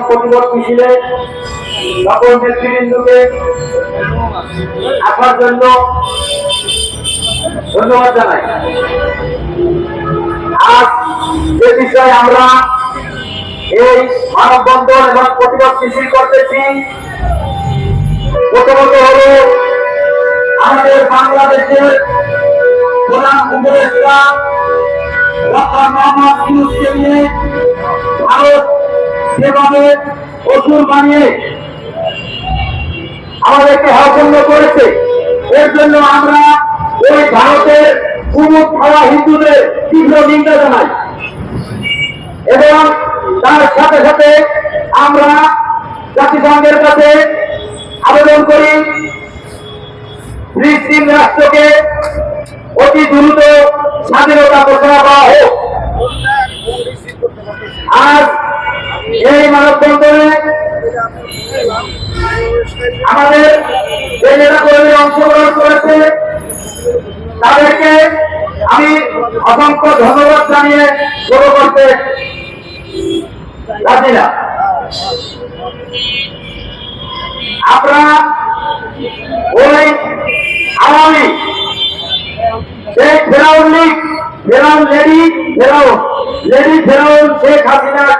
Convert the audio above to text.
প্রতিবাদ মিছিলে সকল নেতৃবৃন্দকে আসার জন্য ধন্যবাদ আমরা এই মানববন্ধন এবং প্রতিবাদ মিছিল করতেছি, প্রথমত হল আমাদের বাংলাদেশের প্রধান উপদেষ্টা ডক্টর যেভাবে অসুর বানিয়ে আমাদেরকে হরপূর্ণ করেছে, এর জন্য আমরা ওই ভারতের কুমুদ খাওয়া হিন্দুদের তীব্র নিন্দা জানাই। এবং তার সাথে সাথে আমরা জাতিসংঘের কাছে আবেদন করি ফিলিস্তিন রাষ্ট্রকে অতি দ্রুত স্বাধীনতা ঘোষণা করা হোক। আমাদের যে নেতা কর্মী অংশগ্রহণ করেছে। তাদেরকে আমি অসংখ্য ধন্যবাদ জানিয়ে শুরু করতে আমরা ওই আওয়ামী শেখ ফেরাউন ফেরাউন লেডি ফেরাউন লেডি ফেরাউন শেখ হাসিনা টোটরা এবার